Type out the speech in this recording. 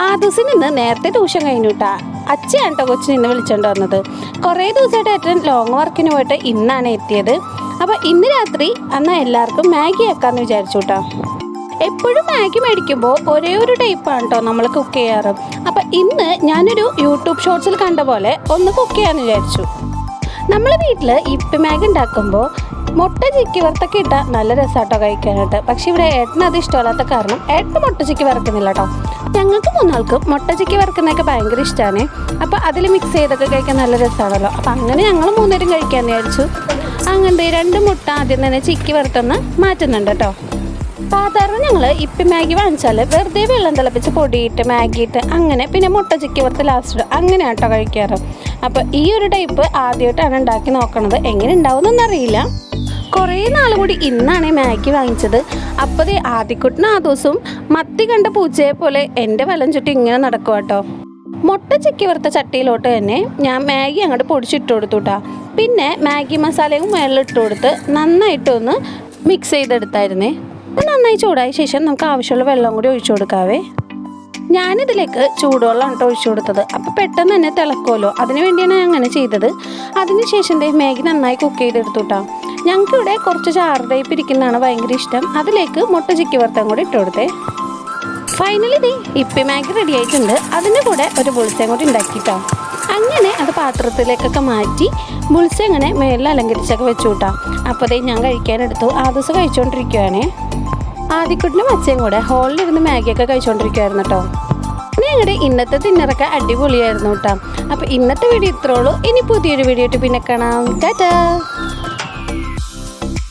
ആദൂസിൽ നിന്ന് നേരത്തെ ട്യൂഷൻ കഴിഞ്ഞുട്ടാ അച്ഛയാണ് കേട്ടോ കൊച്ചിന് ഇന്ന് വിളിച്ചോണ്ട് വന്നത്. കുറേ ദിവസമായിട്ട് ഏട്ടൻ ലോങ് വർക്കിന് പോയിട്ട് ഇന്നാണ് എത്തിയത്. അപ്പോൾ ഇന്ന് രാത്രി എന്നാൽ എല്ലാവർക്കും മാഗി ആക്കാമെന്ന് വിചാരിച്ചു കേട്ടോ എപ്പോഴും മാഗി മേടിക്കുമ്പോൾ ഒരേ ഒരു ടൈപ്പാണ് കേട്ടോ നമ്മൾ കുക്ക് ചെയ്യാറ്. അപ്പം ഇന്ന് ഞാനൊരു യൂട്യൂബ് ഷോർട്സിൽ കണ്ട പോലെ ഒന്ന് കുക്ക് ചെയ്യാമെന്ന് വിചാരിച്ചു. നമ്മൾ വീട്ടിൽ ഇപ്പി മാഗി ഉണ്ടാക്കുമ്പോൾ മുട്ട ചിക്കി വറുത്തൊക്കെ ഇട്ടാൽ നല്ല രസമാട്ടോ കഴിക്കാനായിട്ട്. പക്ഷെ ഇവിടെ ഏട്ടന് അത് ഇഷ്ടമല്ലാത്ത കാരണം ഏട്ടന് മുട്ട ചിക്കി വറുക്കുന്നില്ല കേട്ടോ ഞങ്ങൾക്ക് മൂന്നാൾക്കും മുട്ട ചിക്കി വറുക്കുന്നതൊക്കെ ഭയങ്കര ഇഷ്ടമാണ് അപ്പോൾ അതിൽ മിക്സ് ചെയ്തൊക്കെ കഴിക്കാൻ നല്ല രസമാണല്ലോ അപ്പോൾ അങ്ങനെ ഞങ്ങൾ മൂന്നേരും കഴിക്കാമെന്ന് വിചാരിച്ചു. അങ്ങനത്തെ രണ്ട് മുട്ട ആദ്യം തന്നെ ചിക്കി വറുത്തൊന്ന് മാറ്റുന്നുണ്ട് കേട്ടോ സാധാരണ ഞങ്ങൾ ഇപ്പം മാഗി വാങ്ങിച്ചാൽ വെറുതെ വെള്ളം തിളപ്പിച്ച് പൊടിയിട്ട് മാഗിയിട്ട് അങ്ങനെ പിന്നെ മുട്ട ചിക്കി വറുത്ത് ലാസ്റ്റ് അങ്ങനെ കേട്ടോ കഴിക്കാറ്. അപ്പോൾ ഈ ഒരു ടൈപ്പ് ആദ്യമായിട്ടാണ് ഉണ്ടാക്കി നോക്കണത്. എങ്ങനെ ഉണ്ടാവുമെന്നൊന്നറിയില്ല കുറേ നാൾ കൂടി ഇന്നാണ് മാഗി വാങ്ങിച്ചത്. അപ്പോൾ ഈ ആദ്യക്കുട്ടിന് ആ ദിവസം മത്തി കണ്ട പൂച്ചയെ പോലെ എന്റെ വലം ചുറ്റി ഇങ്ങനെ നടക്കുക കേട്ടോ മുട്ട ചിക്കി വറുത്ത ചട്ടിയിലോട്ട് തന്നെ ഞാൻ മാഗി അങ്ങോട്ട് പൊടിച്ചിട്ട് കൊടുത്തു കേട്ടോ പിന്നെ മാഗി മസാലയും മേളിലിട്ട് കൊടുത്ത് നന്നായിട്ടൊന്ന് മിക്സ് ചെയ്തെടുത്തായിരുന്നേ. നന്നായി ചൂടായ ശേഷം നമുക്ക് ആവശ്യമുള്ള വെള്ളം കൂടി ഒഴിച്ചു കൊടുക്കാവേ. ഞാനിതിലേക്ക് ചൂടുവെള്ളമാണ് കേട്ടോ ഒഴിച്ചു കൊടുത്തത്. അപ്പോൾ പെട്ടെന്ന് തന്നെ തിളക്കുമല്ലോ. അതിന് വേണ്ടിയാണ് ഞാൻ അങ്ങനെ ചെയ്തത്. അതിനുശേഷം മാഗി നന്നായി കുക്ക് ചെയ്തെടുത്തു ഞങ്ങൾക്ക് ഇവിടെ കുറച്ച് ചാറ് ടൈപ്പ് ഇരിക്കുന്നതാണ് ഭയങ്കര ഇഷ്ടം. അതിലേക്ക് മുട്ട ചിക്കി വറുത്തം കൂടി ഇട്ട് കൊടുത്തേ. ഫൈനലി ദേ ഇപ്പി മാഗി റെഡി ആയിട്ടുണ്ട്. അതിന്റെ കൂടെ ഒരു ബുൾസയും കൂടി ഉണ്ടാക്കിട്ടോ അങ്ങനെ അത് പാത്രത്തിലേക്കൊക്കെ മാറ്റി ബുൾസ അങ്ങനെ മേലിൽ അലങ്കരിച്ചൊക്കെ വെച്ചു കൂട്ടാം അപ്പോൾ ഞാൻ കഴിക്കാനെടുത്തു ആ ദിവസം കഴിച്ചുകൊണ്ടിരിക്കുവാണേ ആദ്യക്കുട്ടിനും അച്ഛയും കൂടെ ഹോളിലിരുന്ന് മാഗിയൊക്കെ കഴിച്ചുകൊണ്ടിരിക്കുവായിരുന്നു കേട്ടോ ഞങ്ങളുടെ ഇന്നത്തെ തിന്നറൊക്കെ അടിപൊളിയായിരുന്നു കേട്ടോ അപ്പോൾ ഇന്നത്തെ വീഡിയോ ഇത്രയുള്ളൂ ഇനി പുതിയൊരു വീഡിയോ ആയിട്ട് പിന്നെ കാണാം. ടാറ്റാ.